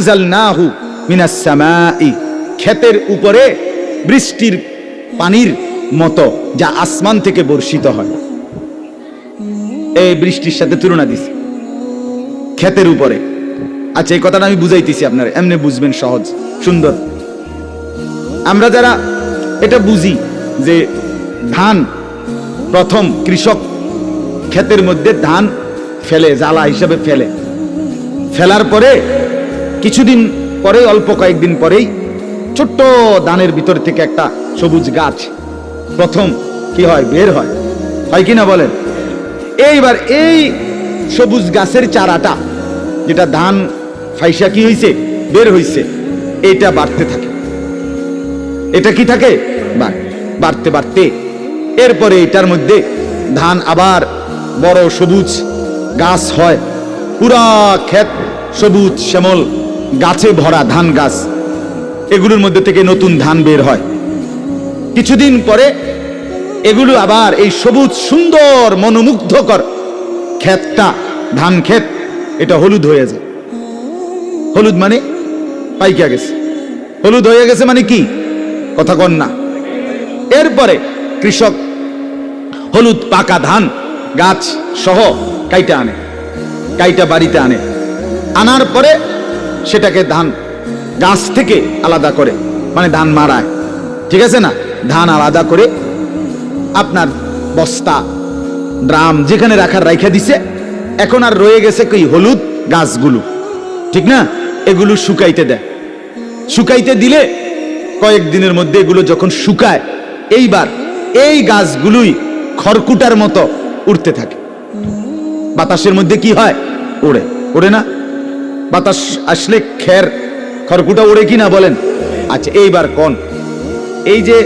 আনজালনাহু মিনাস সামাই, ক্ষেতের উপরে বৃষ্টির পানির মতো, যা আসমান থেকে বর্ষিত হয়। এই বৃষ্টির সাথে তুলনা ক্ষেতের উপরে। আচ্ছা এই কথাটা আমি বুঝাইতেছি আপনার, এমনি বুঝবেন সহজ, সুন্দর। আমরা যারা এটা বুঝি যে ধান প্রথম কৃষক ক্ষেতের মধ্যে ধান ফেলে, জ্বালা হিসাবে ফেলে। ফেলার পরে কিছুদিন পরে অল্প কয়েকদিন পরেই ছোট্ট ধানের ভিতর থেকে একটা সবুজ গাছ, প্রথম কি হয়, বের হয়। হয় কি না বলেন? এইবার এই সবুজ গাছের চারাটা, যেটা ধান ফাইসা কি হয়েছে বের হয়েছে এটা বাড়তে থাকে। এটা কি থাকে? বাড়- বাড়তে বাড়তে। এরপরে এটার মধ্যে ধান আবার বড় সবুজ গাছ হয়। পুরা ক্ষেত সবুজ, শ্যামল। গাছে ভরা ধান গাছ, এগুলোর মধ্যে থেকে নতুন ধান বের হয়। কিছুদিন পরে এগুলো আবার এই সবুজ, সুন্দর, মনোমুগ্ধকর ক্ষেতটা, ধান ক্ষেত, এটা হলুদ হয়ে যায়। হলুদ মানে পাইকা গেছে। হলুদ হয়ে গেছে মানে কি? কথা কন না। এরপরে কৃষক হলুদ, পাকা ধান, গাছ সহ কাইটা আনে, কাইটা বাড়িতে আনে। আনার পরে সেটাকে ধান গাছ থেকে আলাদা করে মানে ধান মারায় ঠিক আছে না? ধান আলাদা করে আপনার বস্তা, ড্রাম যেখানে রাখার রাইখা দিছে, এখন আর রয়ে গেছে কি হলুদ গাছগুলো। ঠিক না? এগুলো শুকাইতে দেয়। শুকাইতে দিলে কয়েকদিনের মধ্যে এগুলো যখন শুকায়, এইবার এই গাছগুলোই খড়কুটার মতো উড়তে থাকে। বাতাসের মধ্যে কি হয়? ওড়ে। ওড়ে না? বাতাস আসলে খের। খড়কুটা ওড়ে কি না বলেন। আচ্ছা এইবার কোন? এই যে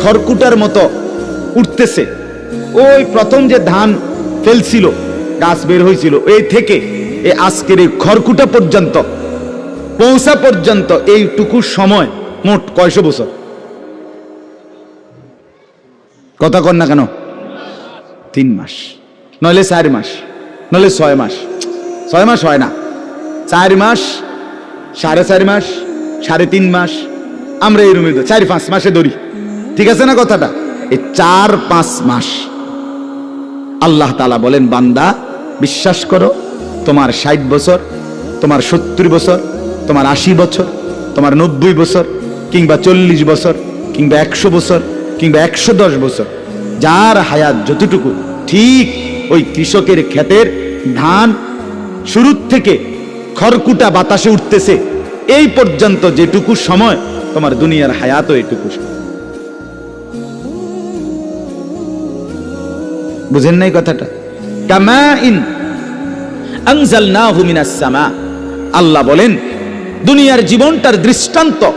খড়কুটার মতো উঠতেছে। ওই প্রথম যে ধান ফেলছিল, গাছ বের হয়েছিল, এই থেকে এই আজকের এই খড়কুটা পর্যন্ত, পৌঁছা পর্যন্ত এইটুকু সময়, মোট কয়শো বছর? কথা কর না কেন? তিন মাস, নইলে চার মাস, নইলে ছয় মাস। ছয় মাস হয় না। চার মাস, সাড়ে চার মাস, সাড়ে তিন মাস, আমরা এই রুমে চার পাঁচ মাসে ধরি। ঠিক আছে না কথাটা? এই চার পাঁচ মাস। আল্লাহ তালা বলেন, বান্দা, বিশ্বাস করো, তোমার ষাট বছর, তোমার সত্তর বছর, তোমার আশি বছর, তোমার নব্বই বছর, কিংবা চল্লিশ বছর, কিংবা একশো বছর, কিংবা একশো দশ বছর, যার হায়াত যতটুকু, ঠিক ওই কৃষকের ক্ষেতের ধান, শুরুর থেকে খড়কুটা বাতাসে উঠতেছে। এই পর্যন্ত যেটুকু সময়, তোমার দুনিয়ার হায়াতও এটুকু বুঝেন নাই কথাটা? কামা ইন আনজালনাহু মিনাস সামা। আল্লাহ বলেন, দুনিয়ার জীবনটার দৃষ্টান্ত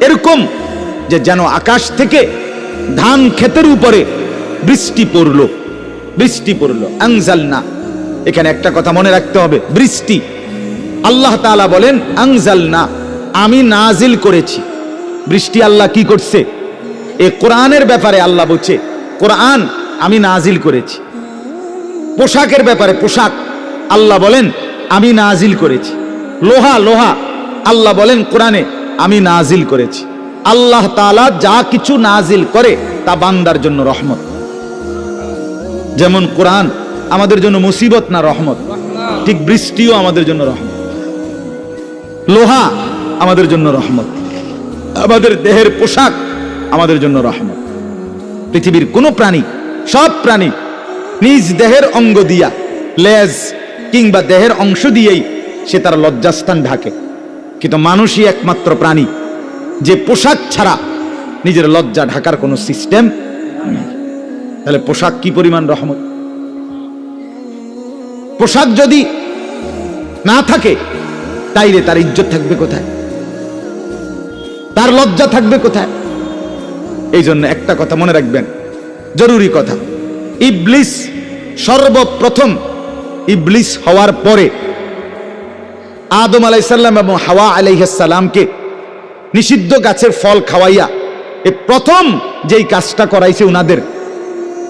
এরকম যে যেন আকাশ থেকে ধান ক্ষেতের উপরে বৃষ্টি পড়ল। বৃষ্টি পড়ল। আনজালনা। এখানে একটা কথা মনে রাখতে হবে। বৃষ্টি। আল্লাহ তাআলা বলেন, আনজালনা, আমি নাজিল করেছি। বৃষ্টি আল্লাহ কি করছে? এ কোরআনের ব্যাপারে আল্লাহ বলছে, কোরআন আমি নাজিল করেছি। পোশাকের ব্যাপারে পোশাক, আল্লাহ বলেন, আমি নাজিল করেছি। লোহা লোহা, আল্লাহ বলেন, কোরআনে আমি নাজিল করেছি। আল্লাহ তাআলা যা কিছু নাজিল করে, তা বান্দার জন্য রহমত। যেমন কোরআন আমাদের জন্য মুসিবত না রহমত, ঠিক বৃষ্টিও আমাদের জন্য রহমত। লোহা আমাদের জন্য রহমত। আমাদের দেহের পোশাক আমাদের জন্য রহমত। পৃথিবীর কোনো প্রাণী, সব প্রাণী নিজ দেহের অঙ্গ দিয়া, লেজ কিংবা দেহের অংশ দিয়েই সে তার লজ্জাস্থান ঢাকে। কিন্তু মানুষই একমাত্র প্রাণী, যে পোশাক ছাড়া নিজের লজ্জা ঢাকার কোনো সিস্টেম তাহলে পোশাক কি পরিমাণ রহমত? পোশাক যদি না থাকে তাইলে তার ইজ্জত থাকবে কোথায়? তার লজ্জা থাকবে কোথায়? এই জন্য একটা কথা মনে রাখবেন, জরুরি কথা। ইবলিস সর্বপ্রথম ইবলিস হওয়ার পরে আদম আলাইসাল্লাম এবং হাওয়া আলাইসাল্লামকে নিষিদ্ধ গাছের ফল খাওয়াইয়া এ প্রথম যেই কাজটা করাইছে উনাদের,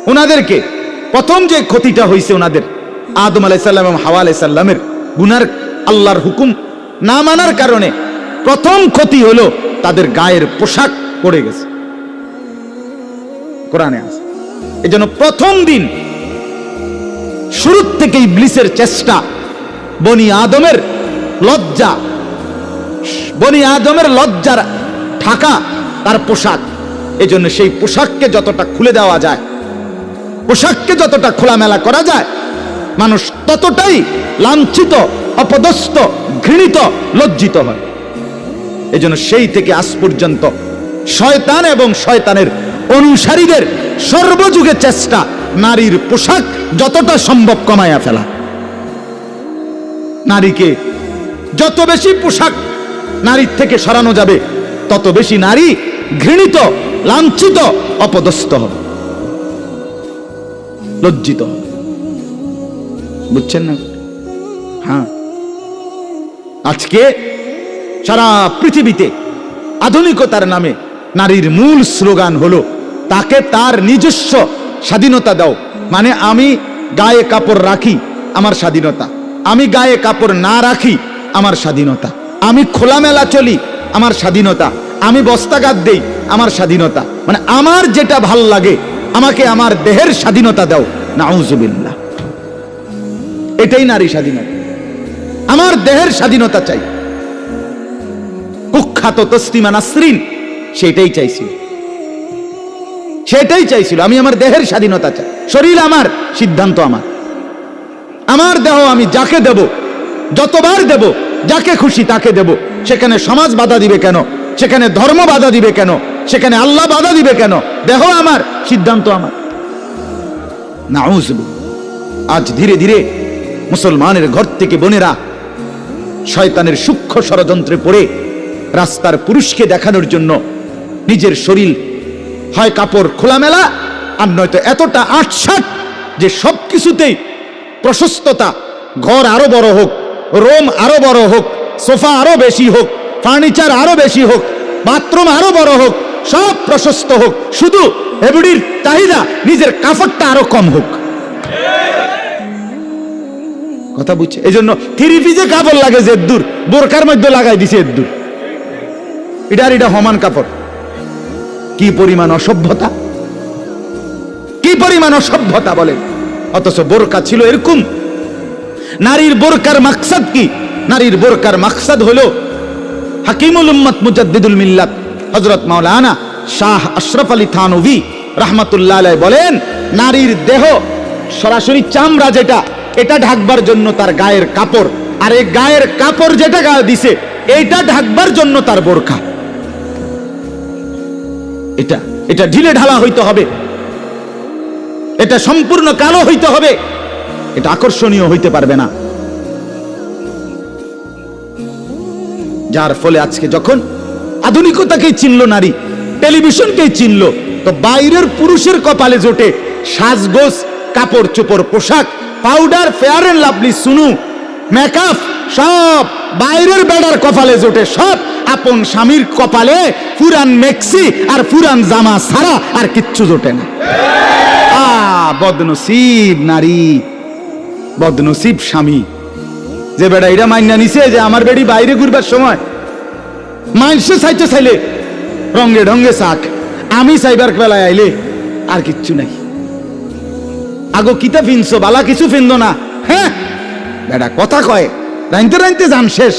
উনাদেরকে প্রথম যে ক্ষতিটা হয়েছে ওনাদের আদম আলাইসাল্লাম এবং হাওয়া আলাইসাল্লামের গুনার আল্লাহর হুকুম না মানার কারণে প্রথম ক্ষতি হলো তাদের গায়ের পোশাক পড়ে গেছে। কোরআনে আছে। এই জন্য প্রথম দিন শুরুর থেকেই ব্লিসের চেষ্টা বনি আদমের লজ্জা, বনি আদমের লজ্জার ঢাকা তার পোশাক। এই জন্য সেই পোশাককে যতটা খুলে দেওয়া যায়, পোশাককে যতটা খোলামেলা করা যায়, মানুষ ততটাই লাঞ্ছিত অপদস্থ, ঘৃণিত, লজ্জিত হয়। এজন্য সেই থেকে আজ পর্যন্ত শয়তান এবং শয়তানের অনুসারীদের সর্বযুগে চেষ্টা নারীর পোশাক যতটা সম্ভব কমায়া ফেলা। নারীকে যত বেশি পোশাক নারীর থেকে সরানো যাবে, তত বেশি নারী ঘৃণিত, লাঞ্ছিত, অপদস্থ হবে। লজ্জিত হবে। বুঝছেন না? হ্যাঁ। আজকে সারা পৃথিবীতে আধুনিকতার নামে নারীর মূল স্লোগান হলো, তাকে তার নিজস্ব স্বাধীনতা দাও। মানে আমি গায়ে কাপড় রাখি, আমার স্বাধীনতা। আমি গায়ে কাপড় না রাখি, আমার স্বাধীনতা। আমি খোলামেলা চলি, আমার স্বাধীনতা। আমি বস্তাঘাত দেই, আমার স্বাধীনতা। মানে আমার যেটা ভালো লাগে, আমাকে আমার দেহের স্বাধীনতা দাও। নাউজুবিল্লাহ। এটাই নারী স্বাধীনতা। আমার দেহের স্বাধীনতা চাই। কুখ্যাত তসলিমা নাসরিন সেটাই চাইছিল। সেটাই চাইছিল, আমি আমার দেহের স্বাধীনতা চাই। শরীর আমার, সিদ্ধান্ত আমার। আমার দেহ আমি যাকে দেব, যতবার দেব, যাকে খুশি তাকে দেব। সেখানে সমাজ বাধা দিবে কেন? সেখানে ধর্ম বাধা দিবে কেন? সেখানে আল্লাহ বাধা দিবে কেন? দেহ আমার, সিদ্ধান্ত আমার। নাউজুবিল্লাহ। আজ ধীরে ধীরে মুসলমানের ঘর থেকে বোনেরা শয়তানের সূক্ষ্ম ষড়যন্ত্রে পড়ে রাস্তার পুরুষকে দেখানোর জন্য নিজের শরীর হয় কাপড় খোলামেলা, আর নয়তো এতটা আটসাট যে সব কিছুতেই প্রশস্ততা। ঘর আরও বড় হোক, রোম আরও বড় হোক, সোফা আরও বেশি হোক, ফার্নিচার আরও বেশি হোক, বাথরুম আরও বড় হোক, সব প্রশস্ত হোক। শুধু এবিডির চাহিদা, নিজের কাপড়টা আরও কম হোক। কথা বুঝছে? এই জন্য থ্রি পিজে কাপড় লাগে যে দূর, বোরকার মধ্যে লাগাই দিছে দূর। এটা সমান কাপড়। কি পরিমাণ অসভ্যতা? কি পরিমাণ অসভ্যতা বলেন? অথচ বোরকা ছিল এরকম। নারীর বোরকার মাকসাদ কি? নারীর বোরকার মাকসাদ হলো হাকিমুল উম্মত মুজাদ্দিদুল মিল্লাত হজরত মাওলানা শাহ আশরাফ আলী থানভি রাহমাতুল্লাহ বলেন, নারীর দেহ সরাসরি চামড়া যেটা এটা ঢাকবার জন্য তার গায়ের কাপড়। আর এই গায়ের কাপড় যেটা গায়ে দিছে, এইটা ঢাকবার জন্য তার বোরখা। এটা এটা ঢিলে ঢালা হইতে হবে। এটা সম্পূর্ণ কালো হইতে হবে। এটা আকর্ষণীয় হইতে পারবে না। যার ফলে আজকে যখন আধুনিকতাকেই চিনল নারী, টেলিভিশনকেই চিনল, তো বাইরের পুরুষের কপালে জোটে সাজগোজ কাপড় চোপড়, পোশাক পাউডার ফেয়ার অ্যান্ড লাভলি সুনু মেকআপ সব বাইরের বেড়ার কপালে জোটে, সব আপন স্বামীর কপালে ফুরান মেক্সি আর ফুরান জামা ছাড়া আর কিচ্ছু জোটে না। আ, বদনসিব নারী, বদনসিব স্বামী। যে বেড়া এটা মাইনা নিছে যে আমার বেড়ি বাইরে ঘুরবার সময়, মাইনসে চাইতে চাইলে রঙ্গে ঢঙ্গে শাক আমি সাইবার বেলায় আইলে আর কিচ্ছু নাই। আগো কিতা ফিনছো? বালা কিছু ফিনদো না। হ্যাঁ? বেটা কথা কয়। রাইনতে রাইনতে যান শেষ।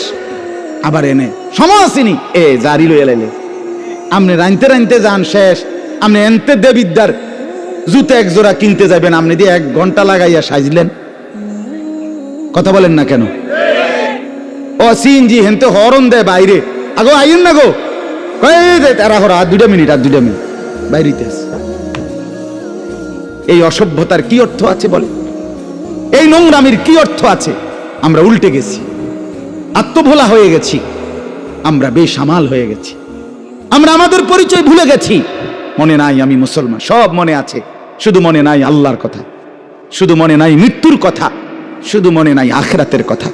আবার এনে। সময় আসেনি। এ জারি লইয়া লাইলে। আপনি রাইনতে রাইনতে যান শেষ। আপনি এনতে দেবিদ্যার জুতে এক জোড়া কিনতে যাবেন আপনি দিয়ে এক ঘণ্টা লাগাইয়া সাজলেন। কথা বলেন না কেন? ও সিনজি হেনতে হরন দেয় বাইরে। আগো আইন না গো। কয়ে দে তারা হর আর দুটা মিনিট আর দুটা মিনিট। বাইরেতে আছে। এই অসভ্যতার কি অর্থ আছে বলে? এই নোংরামির কি অর্থ আছে? আমরা উল্টে গেছি। আত্মভোলা হয়ে গেছি। আমরা বেসামাল হয়ে গেছি। আমরা আমাদের পরিচয় ভুলে গেছি। মনে নাই আমি মুসলমান। সব মনে আছে। শুধু মনে নাই আল্লাহর কথা। শুধু মনে নাই মৃত্যুর কথা। শুধু মনে নাই আখরাতের কথা।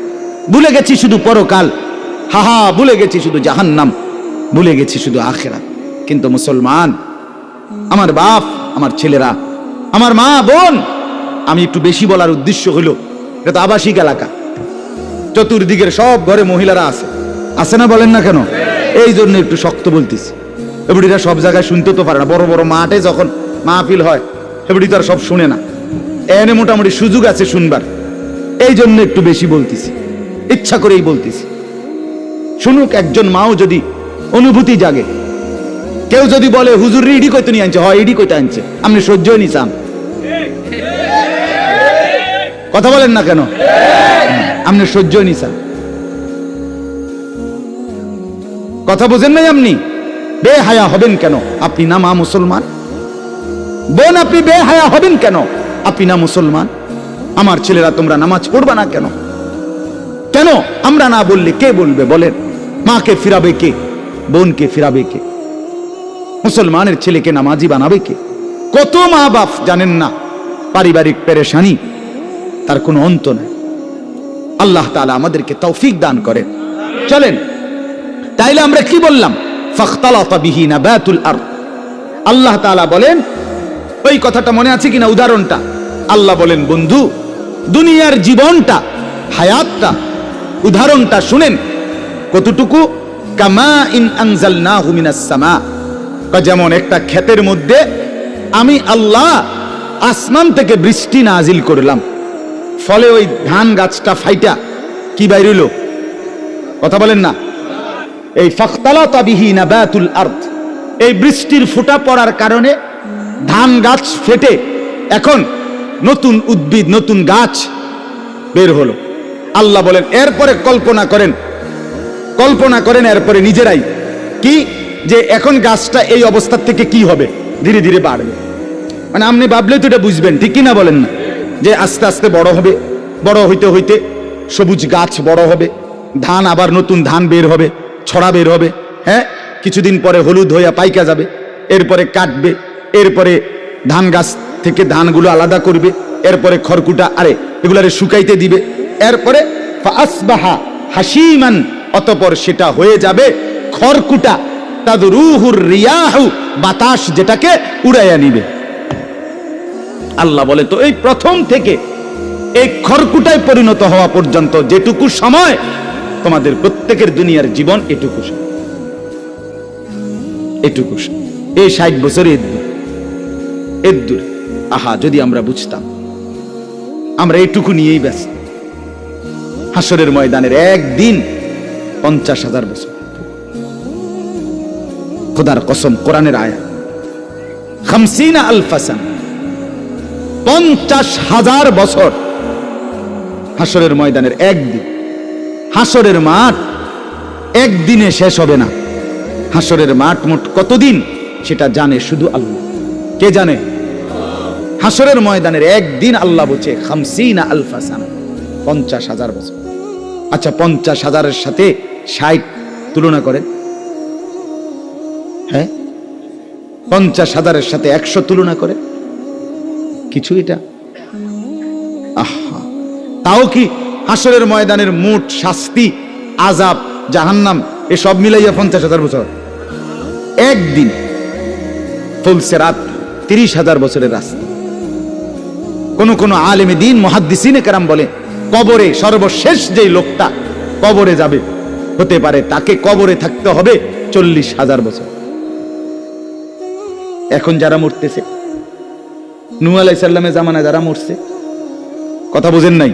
ভুলে গেছি শুধু পরকাল। হাহা, ভুলে গেছি শুধু জাহান্নাম। ভুলে গেছি শুধু আখেরাত। কিন্তু মুসলমান, আমার বাপ, আমার ছেলেরা আমার মা বোন। আমি একটু বেশি বলার উদ্দেশ্য হলো, এটা তো আবাসিক এলাকা। চতুর্দিকের সব ঘরে মহিলারা আছে। আছে না বলেন না কেন? এই জন্য একটু শক্ত বলতেছি। এবারিরা সব জায়গায় শুনতে তো পারে না। বড় বড় মাঠে যখন মাহফিল হয় এবারি তো আর সব শুনে না। এনে মোটামুটি সুযোগ আছে শুনবার। এই জন্য একটু বেশি বলতেছি। ইচ্ছা করেই বলতেছি। শুনুক, একজন মাও যদি অনুভূতি জাগে কেউ যদি বলে, হুজুর, ইডি কইতে নিয়ে আনছে? হয়, ইডি কইতে আনছে। আপনি সহ্যই নি চান কথা বলেন না কেন? আপনি সহ্যই নি চান কথা বোঝেন নাই আপনি বেহায়া হবেন কেন? আপনি না মা মুসলমান? বোন, আপনি বে হায়া হবেন কেন? আপনি না মুসলমান? আমার ছেলেরা তোমরা নামাজ পড়বা না কেন? কেন? আমরা না বললে কে বলবে, বলেন? মাকে ফিরাবে কে? বোনকে ফিরাবে কে? মুসলমানের ছেলেকে নামাজি বানাবে কে? কত মা বাপ জানেন না? পারিবারিক পেরেশানি, তার কোনো অন্ত নেই। আল্লাহ তাআলা আমাদেরকে তৌফিক দান করেন। চলেন, তাইলে আমরা কি বললাম? আল্লাহ বলেন, ওই কথাটা মনে আছে কিনা উদাহরণটা? আল্লাহ বলেন, বন্ধু, দুনিয়ার জীবনটা, হায়াতটা, উদাহরণটা শুনেন। কতটুকু? কামা ইন আনজালনাহু মিনাস সামা। যেমন একটা ক্ষেতের মধ্যে আমি আল্লাহ আসমান থেকে বৃষ্টি নাজিল করলাম। ফলে ওই ধান গাছটা ফাইটা। কি বাইরিল কথা বলেন না। এই ফখতালাতা বিহি নাবাতুল আরদ। এই বৃষ্টির ফোঁটা পড়ার কারণে ধান গাছ ফেটে। এখন নতুন উদ্ভিদ, নতুন গাছ বের হলো। আল্লাহ বলেন, এরপরে কল্পনা করেন। কল্পনা করেন, এরপরে নিজেরাই। কি? যে এখন গাছটা এই অবস্থার থেকে কি হবে? ধীরে ধীরে বাড়বে। মানে আপনি ভাবলে তো এটা বুঝবেন, ঠিক কি না বলেন না? যে আস্তে আস্তে বড় হবে, বড় হইতে হইতে সবুজ গাছ বড় হবে, ধান আবার নতুন ধান বের হবে, ছড়া বের হবে হ্যাঁ? কিছুদিন পরে হলুদ হইয়া পাইকা যাবে, এরপরে কাটবে, এরপরে ধান গাছ থেকে ধানগুলো আলাদা করবে, এরপরে খড়কুটা, আরে, এগুলারে শুকাইতে দিবে, এরপরে আসবাহা হাসিমান অতপর সেটা হয়ে যাবে খড়কুটা। বাতাস যেটাকে উড়াইয়া নিবে। আল্লাহ বলে, তো এই প্রথম থেকে এই পরিণত হওয়া পর্যন্ত যেটুকু সময়, তোমাদের প্রত্যেকের দুনিয়ার জীবন এটুকু। এটুকু এই ষাট বছর এদ্দুর আহা, যদি আমরা বুঝতাম, আমরা এটুকু নিয়েই ব্যস্ত। হাসরের ময়দানের একদিন পঞ্চাশ হাজার বছর। খোদার কসম, কোরআনের আয়া খামসিনা আলফাসান, পঞ্চাশ হাজার বছর হাসরের ময়দানের একদিন হাসরের মাঠ একদিনে শেষ হবে না। হাসরের মাঠ মোট কতদিন সেটা জানে শুধু আল্লাহ। কে জানে? হাসরের ময়দানের একদিন আল্লাহ বলছে, খামসিনা আলফাসানা, পঞ্চাশ হাজার বছর। আচ্ছা পঞ্চাশ হাজারের সাথে ষাট তুলনা করেন। পঞ্চাশ হাজারের সাথে একশো তুলনা করে? কিছু এটা? আহা। তাও কি হাসরের ময়দানের মোট শাস্তি আজাব জাহান্নাম, এসব মিলাইয়া পঞ্চাশ হাজার বছর? একদিন ফুলসে রাত তিরিশ হাজার বছরের রাস্তা। কোন কোন আলেমে দিন মহাদ্দিসিনে কেরাম বলে, কবরে সর্বশেষ যেই লোকটা কবরে যাবে, হতে পারে তাকে কবরে থাকতে হবে চল্লিশ হাজার বছর। এখন যারা মরতেছে। নু আলাই সাল্লামের জামানায় যারা মরছে, কথা বোঝেন নাই?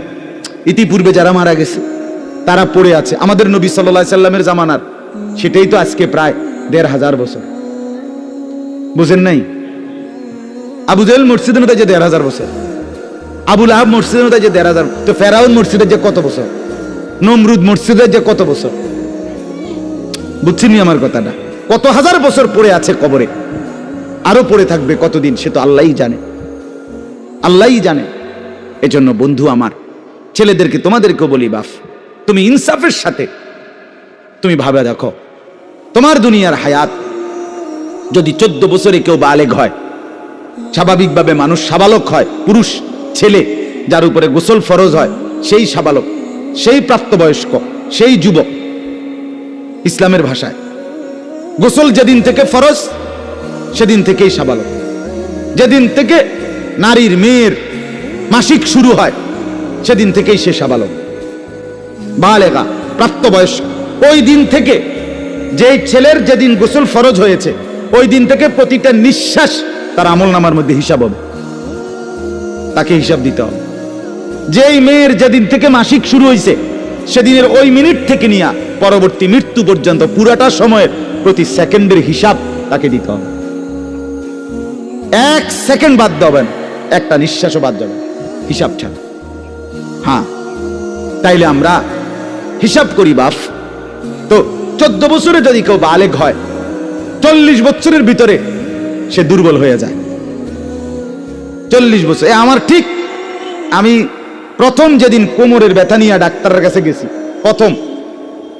ইতিপূর্বে যারা মারা গেছে, তারা পড়ে আছে। আমাদের নবী সাল্লাহ সাল্লামের জামানার, সেটাই তো আজকে প্রায় দেড় হাজার বছর। বুঝেন নাই? আবু জাহেল মসজিদের মধ্যে যে দেড় হাজার বছর। আবুল আহাব মসজিদের মধ্যে যে দেড় হাজার তো ফেরাউন মসজিদের যে কত বছর? নমরুদ মসজিদের যে কত বছর? বুঝছিনি আমার কথাটা। কত হাজার বছর পড়ে আছে কবরে? আরও পড়ে থাকবে কতদিন, সে তো আল্লাহই জানে। আল্লাহই জানে। এজন্য বন্ধু আমার, ছেলেদেরকে তোমাদেরকেও বলি বাফ, তুমি ইনসাফের সাথে, তুমি ভাবে দেখো, তোমার দুনিয়ার হায়াত যদি চোদ্দ বছরে কেউ বালেগ হয়, স্বাভাবিকভাবে মানুষ সাবালক হয়, পুরুষ, ছেলে, যার উপরে গোসল ফরজ হয়, সেই সাবালক, সেই প্রাপ্তবয়স্ক, সেই যুবক, ইসলামের ভাষায়। গোসল যেদিন থেকে ফরজ সেদিন থেকেই সাবালক। যেদিন থেকে নারীর মেয়ের মাসিক শুরু হয়, সেদিন থেকেই সে সাবালক। বালেগা, প্রাপ্তবয়স্ক, ওই দিন থেকে যেই ছেলের যেদিন গোসল ফরজ হয়েছে, ওই দিন থেকে প্রতিটা নিঃশ্বাস তার আমল নামার মধ্যে হিসাব হবে। তাকে হিসাব দিতে হবে। যেই মেয়ের যেদিন থেকে মাসিক শুরু হয়েছে সেদিনের ওই মিনিট থেকে নিয়ে পরবর্তী মৃত্যু পর্যন্ত পুরাটা সময়ের প্রতি সেকেন্ডের হিসাব তাকে দিতে হবে। এক সেকেন্ড বাদ দেবেন। একটা নিঃশ্বাসও বাদ যাবে হিসাব ছাড়া। হ্যাঁ তাইলে আমরা হিসাব করি, বাপ। তো চোদ্দ বছরে যদি কেউ বালেক হয়, চল্লিশ বছরের ভিতরে সে দুর্বল হয়ে যায়। চল্লিশ বছর। এ, আমার ঠিক, আমি প্রথম যেদিন কোমরের ব্যথা নিয়ে ডাক্তারের কাছে গেছি, প্রথম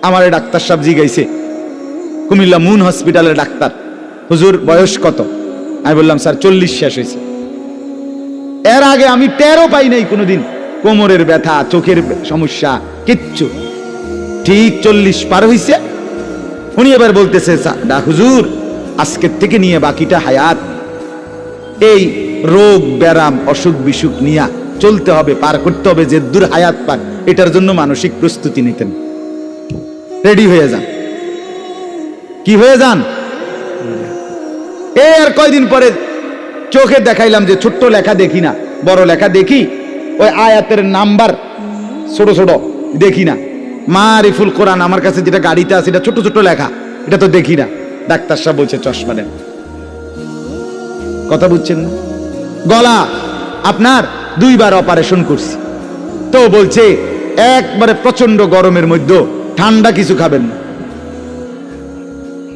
আমার ডাক্তার সাহেব জিগাইছে, কুমিল্লা মুন হসপিটালের ডাক্তার, হুজুর বয়স কত? আমি বললাম, স্যার, চল্লিশ শেষ হয়েছে। এর আগে আমি টেরও পাই নাই কোনোদিন। কোমরের ব্যথা, চোখের সমস্যা, কিচ্ছু। ঠিক চল্লিশ পার হইছে। উনি এবার বলতেছে ডা হুজুর আজকের থেকে নিয়ে বাকিটা হায়াত। এই রোগ ব্যারাম অসুখ বিসুখ নিয়ে চলতে হবে, পার করতে হবে, যে দূর হায়াত পাক, এটার জন্য মানসিক প্রস্তুতি নিতেন। রেডি হয়ে যান। কি হয়ে যান? এ আর কয়দিন পরে চোখে দেখাইলাম যে ছোট্ট লেখা দেখি না, বড় লেখা দেখি, ওই আয়াতের নাম্বার ছোট ছোট দেখি না। মা রিফুল কোরআন আমার কাছে যেটা গাড়িতে আছে, এটা ছোট ছোট লেখা, এটা তো দেখি না। ডাক্তার সাহেব বলছে, চশমা দেন। কথা বুঝছেন না? গলা, আপনার দুইবার অপারেশন করছি। তো বলছে, একবারে প্রচণ্ড গরমের মধ্যে ঠান্ডা কিছু খাবেন না।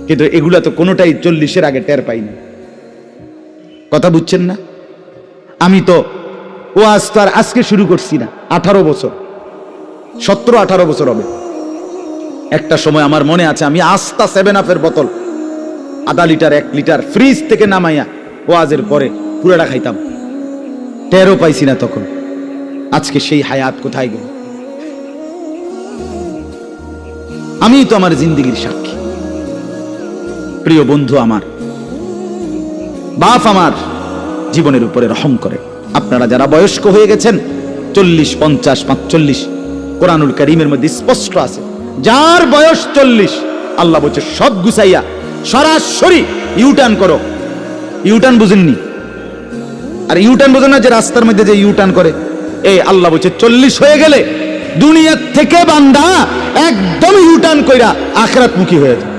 কিন্তু এগুলা তো কোনোটাই চল্লিশের আগে টের পাইনি। কথা বুঝছেন না? আমি তো ও আজ তো আর আজকে শুরু করছি না, আঠারো বছর। সতেরো, আঠারো বছর হবে। একটা সময় আমার মনে আছে, আমি আস্তা সেভেন আপের বোতল, আধা লিটার, এক লিটার ফ্রিজ থেকে নামাইয়া ওয়াজের পরে পুরাটা খাইতাম। টেরও পাইছি না তখন। আজকে সেই হায়াত কোথায় গেল? আমি তো আমার জিন্দিগির সাক্ষী। প্রিয় বন্ধু আমার, বাপ আমার জীবনের উপরে রহম করে। আপনারা যারা বয়স্ক হয়ে গেছেন, চল্লিশ, পঞ্চাশ, পাঁচচল্লিশ, কোরআনুল করিমের মধ্যে স্পষ্ট আছে, যার বয়স চল্লিশ, আল্লাহ বলছে, সব গুছাইয়া সরাসরি ইউটার্ন করো। ইউটার্ন বুঝেননি? আর ইউটার্ন বোঝেন না যে রাস্তার মধ্যে যে ইউটার্ন করে। এই আল্লাহ বলছে, চল্লিশ হয়ে গেলে দুনিয়ার থেকে বান্দা একদম ইউটার্ন কইরা আখরাত মুখী হয়ে যায়।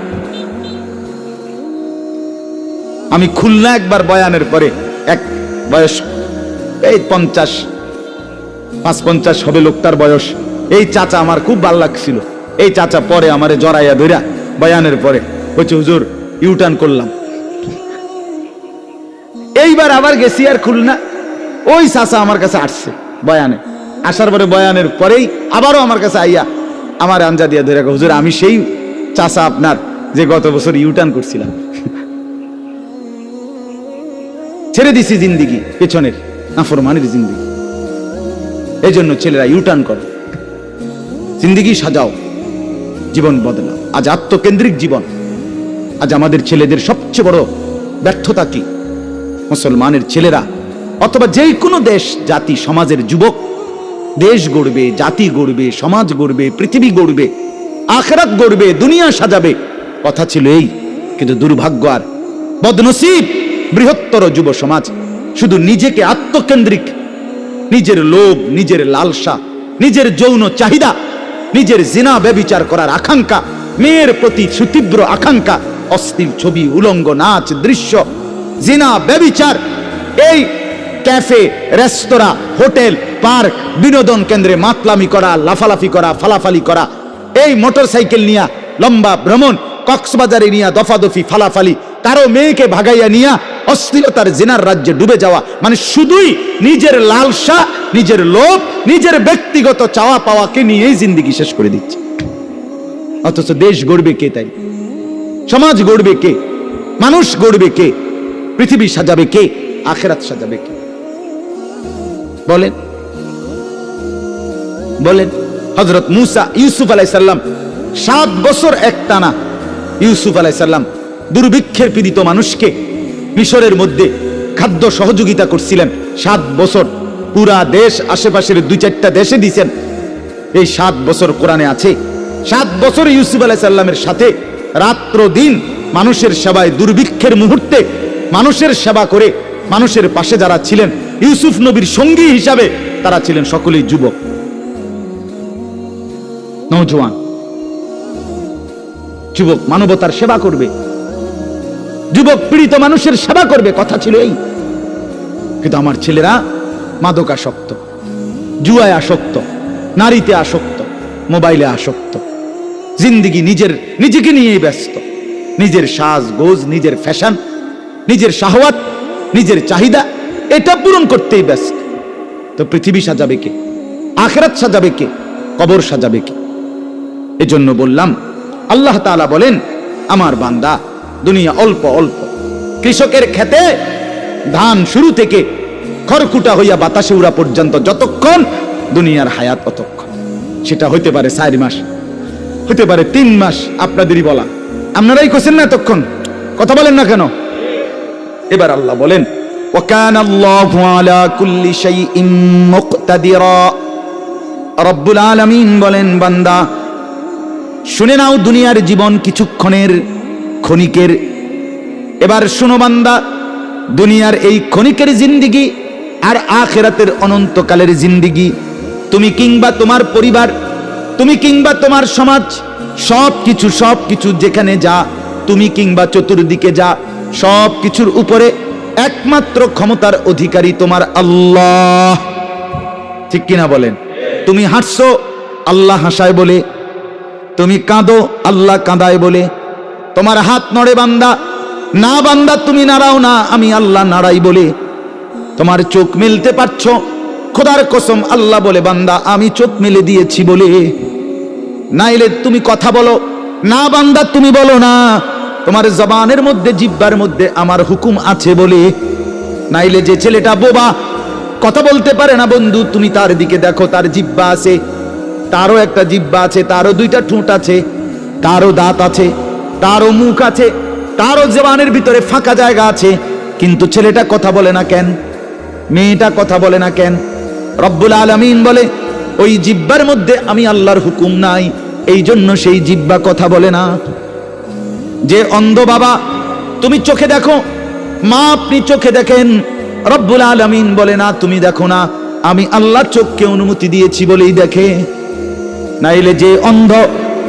আমি খুলনা একবার বয়ানের পরে এক বয়স, এই পঞ্চাশ পাঁচ পঞ্চাশ হবে লোকটার বয়স। এই চাচা আমার খুব ভালো লাগছিল। এই চাচা পরে আমারে জড়াইয়া ধইরা বয়ানের পরে হচ্ছে হুজুর ইউটার্ন করলাম। এইবার আবার গেছি আর খুলনা। ওই চাচা আমার কাছে আসছে বয়ানে। আসার পরে বয়ানের পরেই আবারও আমার কাছে আইয়া আমার আঞ্জা দিয়া ধরে হুজুর, আমি সেই চাচা আপনার যে গত বছর ইউটার্ন করছিলাম। ছেড়ে দিছি জিন্দিগি, পেছনের, নাফরমানের জিন্দিগি। এই জন্য ছেলেরা ইউটার্ন করো। জিন্দিগি সাজাও, জীবন বদলাও। আজ আত্মকেন্দ্রিক জীবন। আজ আমাদের ছেলেদের সবচেয়ে বড় ব্যর্থতা কি? মুসলমানের ছেলেরা অথবা যে কোনো দেশ, জাতি, সমাজের যুবক, দেশ গড়বে, জাতি গড়বে, সমাজ গড়বে, পৃথিবী গড়বে, আখরাত গড়বে, দুনিয়া সাজাবে। কথা ছিল এই, কিন্তু দুর্ভাগ্য আর বদনসিব। বৃহত্তর যুব সমাজ। শুধু নিজেকে আত্মকেন্দ্রিক, নিজের লোভ, নিজের লালসা, নিজের যৌন চাহিদা, নিজের জিনা ব্যবিচার করার আকাঙ্ক্ষা, মেয়ের প্রতি সুতীব্র আকাঙ্ক্ষা, অস্থির ছবি, উলঙ্গ নাচ, দৃশ্য, জিনা ব্যবিচার, এই ক্যাফে, রেস্তোরাঁ, হোটেল, পার্ক, বিনোদন কেন্দ্রে মাতলামি করা, লাফালাফি করা, ফালাফালি করা, এই মোটর সাইকেল নিয়া লম্বা ভ্রমণ কক্সবাজারে নিয়া দফাদফি, ফালাফালি, কারও মেয়েকে ভাগাইয়া নিয়া অস্থিরতার জেনার রাজ্যে ডুবে যাওয়া। মানে শুধুই নিজের লালসা, নিজের লোভ, নিজের ব্যক্তিগত চাওয়া পাওয়াকে নিয়েই জিন্দিগি শেষ করে দিচ্ছে। অথচ দেশ গড়বে কে তাই? সমাজ গড়বে কে? মানুষ গড়বে কে? পৃথিবী সাজাবে কে? আখেরাত সাজাবে কে? বলেন। বলেন। হজরত মুসা ইউসুফ আলাইসাল্লাম সাত বছর একটানা ইউসুফ আলাইসাল্লাম দুর্ভিক্ষের পীড়িত মানুষকে মিশরের মধ্যে খাদ্য সহযোগিতা করছিলেন। সাত বছর পুরা দেশ আশেপাশের দুই চারটা দেশে দিছেন। এই সাত বছর কোরআনে আছে। সাত বছর ইউসুফ আলাহ সাল্লামের সাথে রাত্র দিন মানুষের সেবায় দুর্ভিক্ষের মুহূর্তে মানুষের সেবা করে মানুষের পাশে যারা ছিলেন, ইউসুফ নবীর সঙ্গী হিসাবে তারা ছিলেন সকলেই যুবক। নৌজওয়ান যুবক মানবতার সেবা করবে। যুবক পীড়িত মানুষের সেবা করবে, কথা ছিল এই। কিন্তু আমার ছেলেরা মাদকাসক্ত, জুয়ায় আসক্ত, নারীতে আসক্ত, মোবাইলে আসক্ত, জিন্দিগি নিজের, নিজেকে নিয়েই ব্যস্ত। নিজের সাজ, গোজ, নিজের ফ্যাশন, নিজের শাহওয়াত, নিজের চাহিদা, এটা পূরণ করতেই ব্যস্ত। তো পৃথিবী সাজাবে কে? আখরাত সাজাবে কে? কবর সাজাবে কে? এজন্য বললাম আল্লাহ তাআলা বলেন আমার বান্দা দুনিয়া অল্প অল্প কৃষকের খেতে ধান শুরু থেকে খড়কুটা হইয়া বাতাসে উড়া পর্যন্ত যতক্ষণ দুনিয়ার হায়াত ততক্ষণ সেটা হইতে পারে চার মাস হইতে পারে তিন মাস আপনাদেরই বলা আপনারাই কোসেন না এতক্ষণ কথা বলেন না কেন এবার আল্লাহ বলেন وكان الله على كل شيء مقتدرا রব্বুল আলামিন বলেন বান্দা শুনে নাও দুনিয়ার জীবন কিছুক্ষণের ক্ষণিকের। এবার শুনো বান্দা, দুনিয়ার এই ক্ষণিকের জিন্দিগি আর আখেরাতের অনন্তকালের জিন্দিগি। তুমি কিংবা তোমার পরিবার, তুমি কিংবা তোমার সমাজ সব কিছু সব কিছু যেখানে যা, তুমি কিংবা চতুর্দিকে যা সব কিছুর উপরে একমাত্র ক্ষমতার অধিকারী তোমার আল্লাহ। ঠিক কিনা বলেন? তুমি হাসছো আল্লাহ হাসায় বলে তুমি কাঁদো, আল্লাহ কাঁদায় বলে, তোমার হাত নড়ে বান্দা, না বান্দা তুমি নাড়াও না, আমি আল্লাহ নাড়াই বলে। তোমার চোখ মেলতে পারছ, খোদার কসম আল্লাহ বলে, বান্দা, আমি চোখ মেলে দিয়েছি বলে। নাইলে তুমি কথা বলো, না বান্দা তুমি বলো না, তোমার জবানের মধ্যে, জিব্বার মধ্যে আমার হুকুম আছে বলে। নাইলে যে ছেলেটা বোবা, কথা বলতে পারে না বন্ধু, তুমি তার দিকে দেখো, তার জিব্বা আছে। তারও একটা জিব্বা আছে, তারও দুইটা ঠোঁট আছে, তারও দাঁত আছে, তারও মুখ আছে, তারও জবানের ভিতরে ফাঁকা জায়গা আছে, কিন্তু ছেলেটা কথা বলে না কেন? মেয়েটা কথা বলে না কেন? রব্বুল আলমিন বলে, ওই জিব্বার মধ্যে আমি আল্লাহর হুকুম নাই এই জন্য সেই জিব্বা কথা বলে না। যে অন্ধ বাবা, তুমি চোখে দেখো, মা আপনি চোখে দেখেন। রব্বুল আলমিন বলে, না, তুমি দেখো না, আমি আল্লাহর চোখকে অনুমতি দিয়েছি বলেই দেখে। নাইলে যে অন্ধ,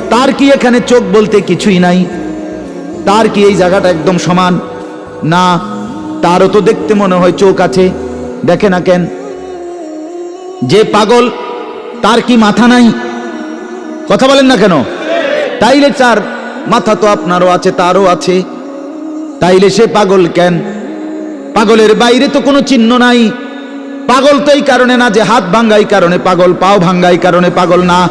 তার কি এখানে চোখ বলতে কিছুই নাই? তার কি এই জায়গাটা একদম সমান? না, তারও তো দেখতে মনে হয় চোখ আছে। দেখে না কেন? যে পাগল, তার কি মাথা নাই? কথা বলেন না কেন? তাইলে চার, মাথা তো আপনারও আছে, তারও আছে। তাইলে সে পাগল কেন? পাগলের বাইরে তো কোনো চিহ্ন নাই। পাগল তো এই কারণে না যে হাত ভাঙ্গাই কারণে পাগল, পাও ভাঙ্গাই কারণে পাগল না।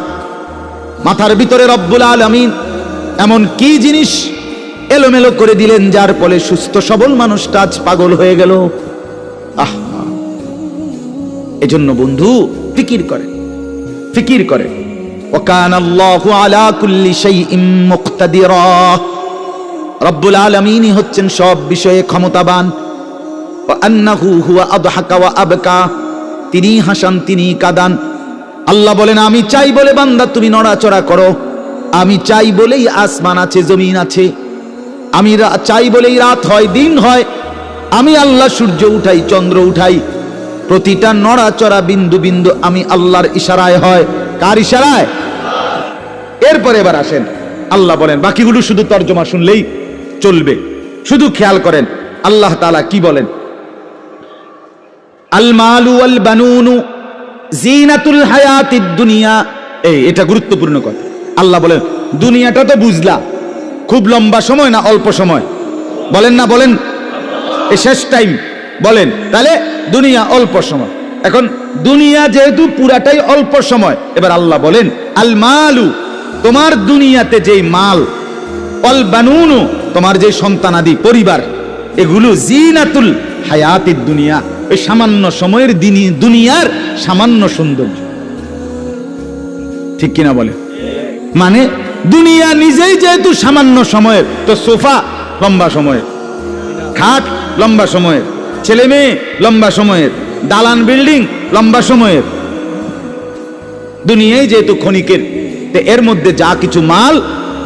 মাথার ভিতরে রব্বুল আলমিন এমন কি জিনিস এলোমেলো করে দিলেন যার ফলে সুস্থ সবল মানুষটা আজ পাগল হয়ে গেল? আহ এজন্য বন্ধু, ফিকির করে ফিকির করে ওকান আল্লাহু আলা কুল্লি শাইইন মুকতাদিরা। রব্বুল আলামিনই হচ্ছেন সব বিষয়ে ক্ষমতাবান। ওয়া আন্নাহু হুয়া আদহাকা ওয়া আবকা। তিনি হাসান তিনি কাদান। আল্লাহ বলেন, আমি চাই বলে বান্দা তুমি নড়াচড়া করো। আমি চাই বলেই আসমান আছে, জমিন আছে। আমি চাই বলেই রাত হয়, দিন হয়। আমি আল্লাহ সূর্য উঠাই, চন্দ্র উঠাই। প্রতিটা নড়াচড়া বিন্দু বিন্দু আমি আল্লাহর ইশারায় হয়। কার ইশারায়? এরপরে এবার আসেন। আল্লাহ বলেন, বাকিগুলো শুধু তর্জমা শুনলেই চলবে। শুধু খেয়াল করেন, আল্লাহ তাআলা কি বলেন? আল মালু আল বানুনু জিনাতুল হায়াতিদ দুনিয়া। এই, এটা গুরুত্বপূর্ণ কথা। আল্লাহ বলেন, দুনিয়াটা তো বুঝলা, খুব লম্বা সময় না অল্প সময়? বলেন না, বলেন। এই শেষ টাইম, বলেন। তাহলে দুনিয়া অল্প সময়। এখন দুনিয়া যেহেতু পুরাটাই অল্প সময়, এবার আল্লাহ বলেন, আল মালু, তোমার দুনিয়াতে যেই মাল, অল বানুনু, তোমার যে সন্তানাদি, পরিবার, এগুলো জিনাতুল হায়াতির দুনিয়া, ওই সামান্য সময়ের দিনই দুনিয়ার সামান্য সৌন্দর্য। ঠিক কিনা বলে? মানে দুনিয়া নিজেই যেহেতু সামান্য সময়ের, তো সোফা লম্বা সময়ের, খাট লম্বা সময়ের, ছেলে মেয়ে লম্বা সময়ের, দালান বিল্ডিং লম্বা সময়ের। দুনিয়ায় যেহেতু ক্ষণিকের, তো এর মধ্যে যা কিছু মাল,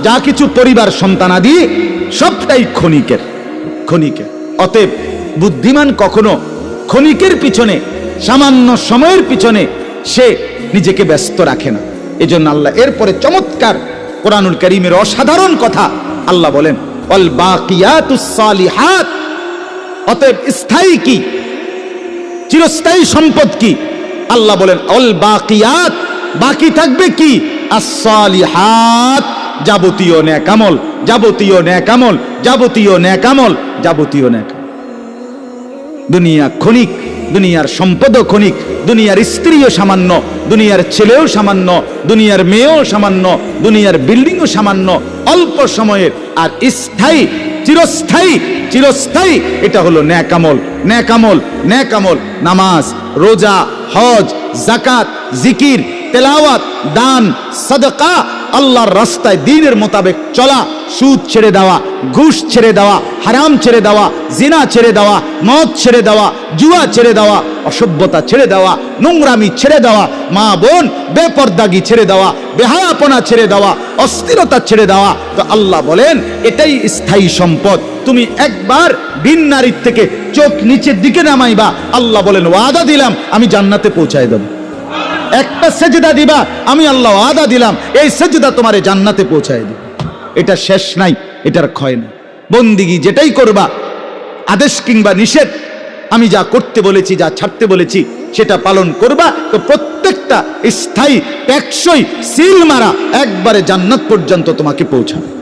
যা কিছু পরিবার সন্তানাদি সবটাই ক্ষণিকের ক্ষণিকের। অতএব বুদ্ধিমান কখনো ক্ষণিকের পিছনে, সামান্য সময়ের পিছনে সে নিজেকে ব্যস্ত রাখে না। এজন্য আল্লাহ এরপরে চমৎকার কোরআনুল করিমের অসাধারণ কথা আল্লাহ বলেন অল বাকিয়াতুস অতএব স্থায়ী কি? চিরস্থায়ী সম্পদ কি? আল্লাহ বলেন অল বাকিয়াত বাকি থাকবে কি? আসসালিহাত, যাবতীয় ন্যাকামল যাবতীয় ন্যাকামল যাবতীয় ন্যাকামল যাবতীয় ন্যাকামল। দুনিয়া ক্ষণিক, দুনিয়ার সম্পদও ক্ষণিক, দুনিয়ার স্ত্রীও সামান্য, দুনিয়ার ছেলেও সামান্য, দুনিয়ার মেয়েও সামান্য, দুনিয়ার বিল্ডিংও সামান্য, অল্প সময়ের আর স্থায়ী, চিরস্থায়ী চিরস্থায়ী, এটা হলো ন্যাকামল ন্যাকামল ন্যাকামল, নামাজ, রোজা, হজ জাকাত জিকির, তেলাওয়াত, দান, সদকা আল্লাহর রাস্তায় দিনের মোতাবেক চলা সুদ ছেড়ে দেওয়া ঘুষ ছেড়ে দেওয়া হারাম ছেড়ে দেওয়া জিনা ছেড়ে দেওয়া মদ ছেড়ে দেওয়া জুয়া ছেড়ে দেওয়া অসভ্যতা ছেড়ে দেওয়া নোংরামি ছেড়ে দেওয়া মা বোন বেপর্দাগি ছেড়ে দেওয়া বেহায়াপনা ছেড়ে দেওয়া অস্থিরতা ছেড়ে দেওয়া তো আল্লাহ বলেন এটাই স্থায়ী সম্পদ তুমি একবার ভিন নারীর থেকে চোখ নিচের দিকে নামাইবা আল্লাহ বলেন ওয়াদা দিলাম আমি জান্নাতে পৌঁছায় দেবো একটা সেজদা দিবা, আমি আল্লাহ আদা দিলাম, এই সেজদা তোমারে জান্নাতে পৌঁছায় দিব। এটা শেষ নাই, এটার ক্ষয় নাই। বন্দিগি যেটাই করবা, আদেশ কিংবা নিষেধ, আমি যা করতে বলেছি, যা ছাড়তে বলেছি, সেটা পালন করবা, তো প্রত্যেকটা স্থায়ী টেকসই সিল মারা একবারে জান্নাত পর্যন্ত তোমাকে পৌঁছাবে।